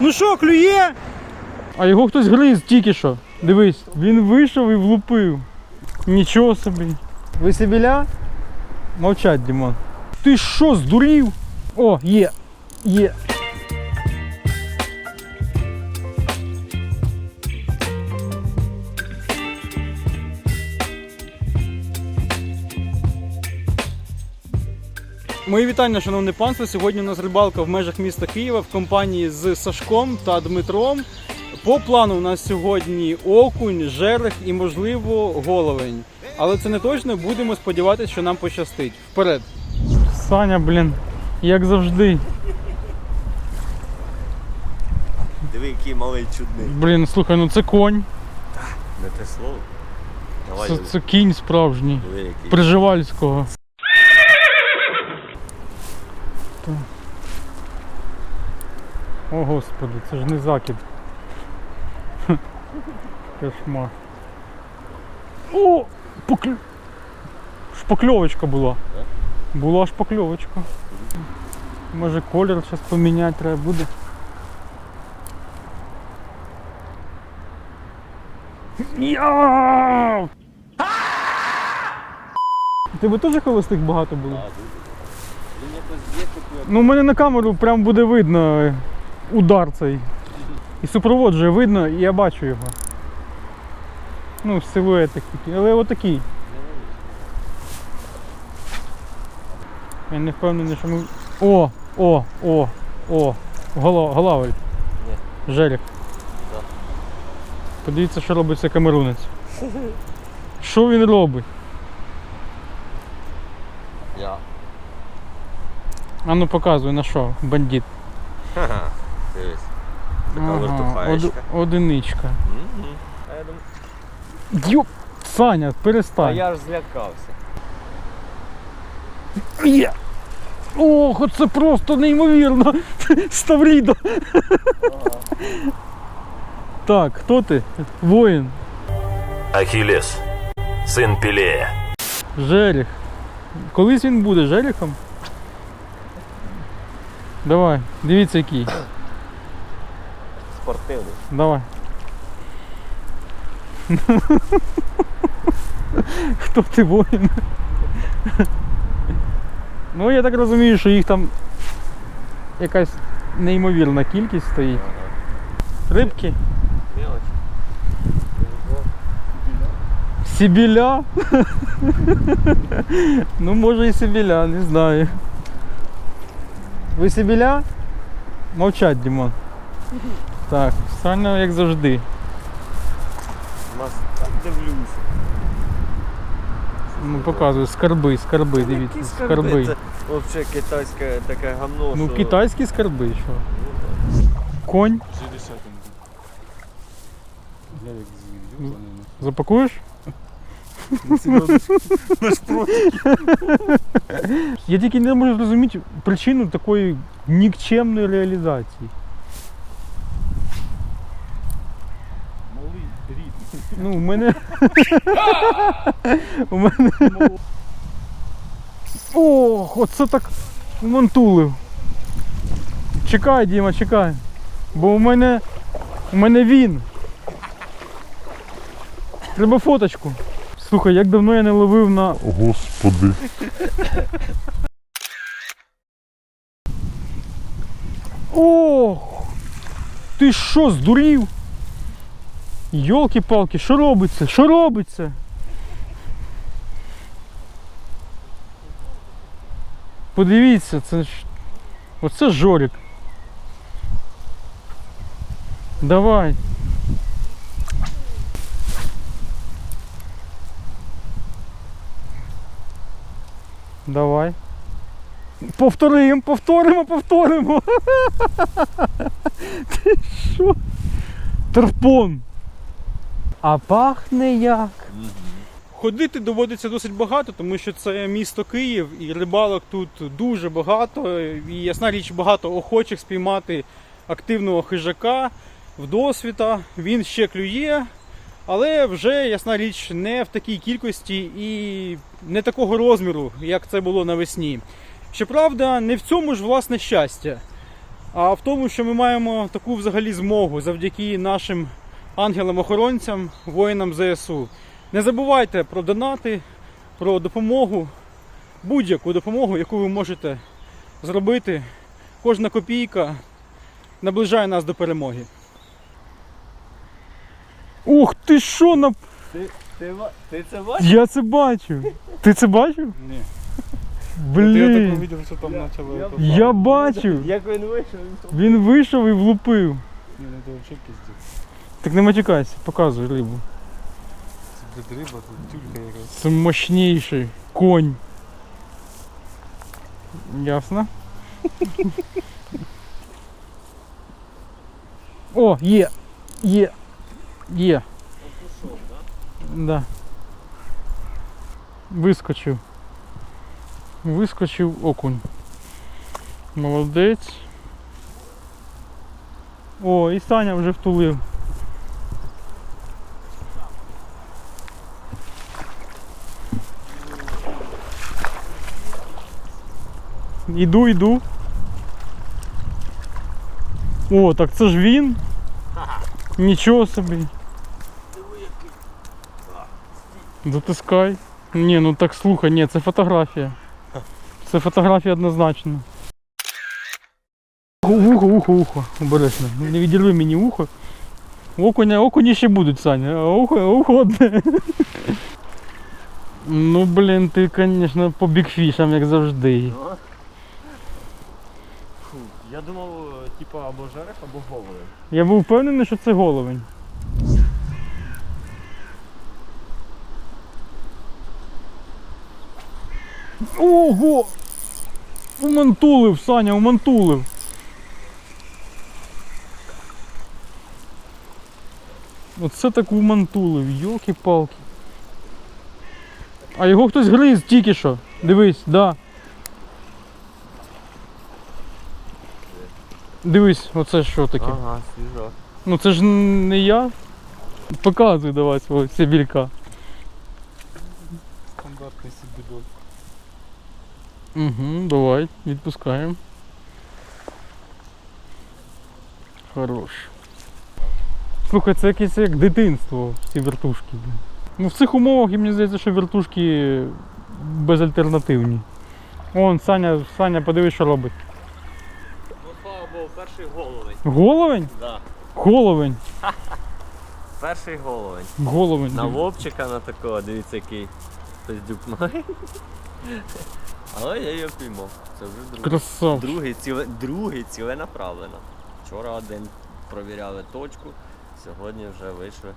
Ну що, клює? А його хтось гриз тільки що. Дивись, він вийшов і влупив. Нічого собі. Ви сибіля? Мовчать, Дімон. Ти що, здурів? О, є, є. Мої вітання, шановне панство. Сьогодні у нас рибалка в межах міста Києва в компанії з Сашком та Дмитром. По плану у нас сьогодні окунь, жерех і, можливо, головень. Але це не точно. Будемо сподіватися, що нам пощастить. Вперед. Саня, блін, як завжди. Диви, який малий чудний. Блін, слухай, ну це конь. Не те слово. Давай, Це, це кінь справжній. диви, який. Приживальського. Та. О, господи, це ж не закид. Кошмар. О! Поклю... Шпакльовочка була. Була шпакльовочка. Може колір зараз поміняти треба буде. Тебе теж холостих багато було? Ну, у мене на камеру прям буде видно удар цей. І супроводжує видно, і я бачу його. Ну, силует такий. Але отакий. Я не впевнений, що ми. О! О! О! О! Гола, голавель. Жеріх. Да. Подивіться, що робить цей камерунець. Що він робить? А ну показуй на що, бандит. Ха-ха. Дивись. Така Ага, од- одиничка. Мгм. А я думаю, Йоп! Саня, перестань. а я ж злякався. Є! Ох, оце просто неймовірно! Ставрідо! Так, хто ти? Воїн. Ахиллес, сын Пелея. Жеріх. Колись він буде жеріхом? Давай, дивіться який. Спортивний. Давай. Хто ти воїн? Ну я так розумію, що їх там якась неймовірна кількість стоїть. Рибки? Мелочь. Сибіля? ну може і Сибіля, не знаю. Ви Сибіля? Мовчать, Дімон. Так, Саня як завжди. Нас так дивлюся. Ну показую, скарби, скарби, дивіться, Які скарби. Це взагалі китайське таке гамно. Ну що- китайські скарби, що? Конь. Запакуєш? Я тільки не можу зрозуміти причину такої нікчемної реалізації. Ну, у мене. у мене. Ох, оце так монтулив. Чекай, Діма, чекай. Бо у мене. У мене він. Треба фоточку. Слухай, як давно я не ловив на. Господи. Ох! Ти що, здурів? Йолки-палки, що робиться? Що робиться? Подивіться, це ж. Оце жорик. Давай. Давай. Повторимо, повторимо, повторимо. Ти що? Тарпон. А пахне як. Ходити доводиться досить багато, тому що це місто Київ і рибалок тут дуже багато. І ясна річ, багато охочих спіймати активного хижака вдосвіта. Він ще клює, але вже ясна річ не в такій кількості і не такого розміру, як це було навесні. Щоправда, не в цьому ж власне щастя. а в тому, що ми маємо таку взагалі змогу завдяки нашим ангелам-охоронцям, воїнам ЗСУ. Не забувайте про донати, про допомогу, будь-яку допомогу, яку ви можете зробити. Кожна копійка наближає нас до перемоги. Ух ти що на. Ти, ти, ти це бачиш? Я це бачу. Ти це бачив? Ні. Блін. увидел, що там Я- я- это- Я бачив. Як він вийшов, він Він вийшов і влупив. Ні, ну це взагалі пиздець. Так не матюкайся, показуй рибу. Це блядь, риба, тут тюлька якась. Це мощніший конь. Ясно? О, є! Є! Є! Пішов, да? Да. Вискочив. Вискочив окунь. Молодець. О, і Саня вже втулив. Іду, іду. О, так це ж він. Нічого собі. Затискай. Ні, ну так слухай, ні, це фотографія. Це фотографія однозначно. Ухо, ухо, ухо. Обережно. Не відірви мені ухо. Окуня, окуні ще будуть, Саня, а ухо, ухо одне. Ну блін, ти, звісно, по бікфішам, як завжди. Фу, Я думав, типа або жерех, або голови. Я був впевнений, що це головень. Ого! Умантулив, Саня, умантулив. Оце так умантулив, йоки-палки. А його хтось гриз тільки що. Дивись, да. Дивись, оце що таке. Ага, свіжо. Ну це ж не я. Показуй давай свого сибірка. Стандартний сібідоль. Угу, давай, відпускаємо. Хорош. Слухай, це якесь як дитинство, ці вертушки. Ну в цих умовах мені здається, що вертушки безальтернативні. Вон, Саня, Саня, подивись, що робить. Ну, слава Богу, перший головень. Головень? Да. Головень. Перший головень. Головень. На вовчика на такого, дивіться який. Хтось дюк має. Але я його піймав. Це вже другий. Красав. Другий, ціле, другий ціленаправлено. Вчора один провіряли точку, сьогодні вже вийшли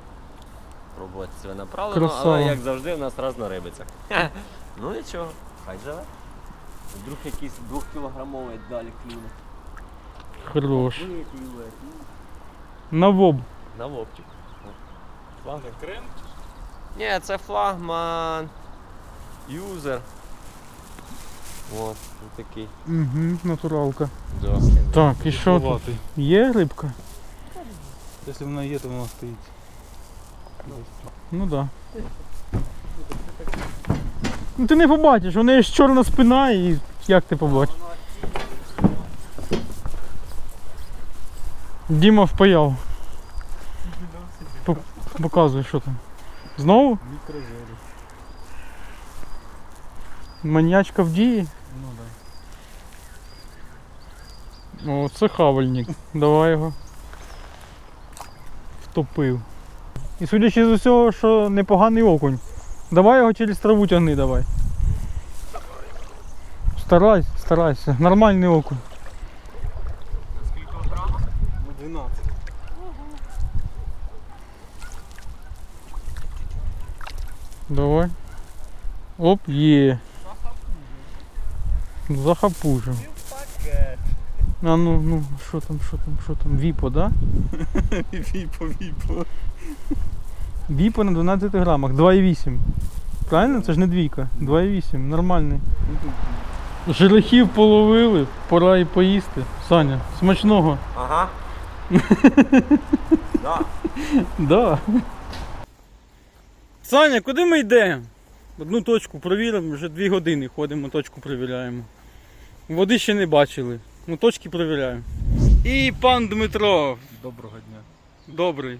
пробувати ціленаправлено, Красава. але як завжди в нас раз на рибицях. ну нічого, хай живе. Вдруг якийсь двохкілограмовий далі клюне. Хорош. Клює. На воб. На вовчик. Флагер крем? Ні, це флагман. Юзер. От, ось такий. Угу, натуралка. Да. Так, і що тут? Є рибка? Якщо вона є, то вона стоїть. Ну да. Ну ти не побачиш, у неї ж чорна спина і як ти побачиш? Діма впаяв. По- Показуй, що там. Знову? Мікрожері. Маньячка в дії? Ну да. О, це хавальник. Давай його. Втопив. І судячи з усього, що непоганий окунь. Давай його через траву тягни, давай. Старайся, старайся. Нормальний окунь. Скільки Ну 12. Давай. Оп, є. Захапужив. А ну, ну, що там, що там, що там? Віпо, да? Віпо, віпо. Віпо на 12 грамах, 2,8. Правильно? Це ж не двійка. 2,8, нормальний. Жерехів половили, пора і поїсти. Саня, смачного. Ага. да. Да. Саня, куди ми йдемо? Одну точку провіримо, вже дві години ходимо, точку перевіряємо. Води ще не бачили. Ну точки перевіряємо. І пан Дмитро. Доброго дня. Добрий.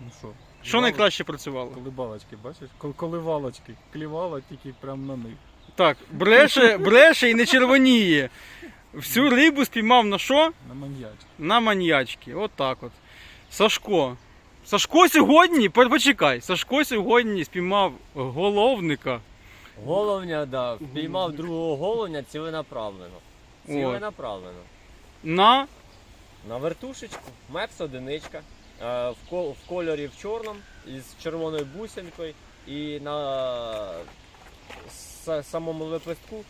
Ну що? Що найкраще працювало? Колибалочки, бачиш? Кол- Коливалочки. Клівала тільки прямо на них. Так, бреше, бреше і не червоніє. Всю рибу спіймав на що? На маньячки. На маньячки. От так от. Сашко. Сашко сьогодні, по- почекай, Сашко сьогодні спіймав головника. Головня, да, впіймав другого головня ціленаправлено. Ціленаправлено. На На вертушечку, мепс одиничка. е, В, ко- в кольорі в чорному із червоною бусинкою і на с- самому лепестку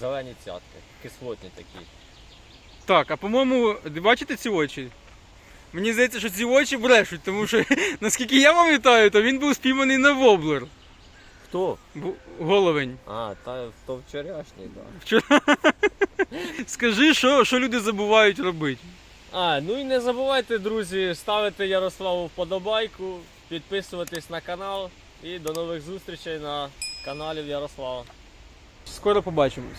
зелені цятки, кислотні такі. Так, а по-моєму, ви бачите ці очі? Мені здається, що ці очі брешуть, тому що, наскільки я пам'ятаю, то він був спійманий на воблер. Хто? Бу- Головень. А, та то вчорашній, так. Вчора. Скажи, що, що люди забувають робити. А, ну і не забувайте, друзі, ставити Ярославу вподобайку, підписуватись на канал і до нових зустрічей на каналі Ярослава. Скоро побачимось.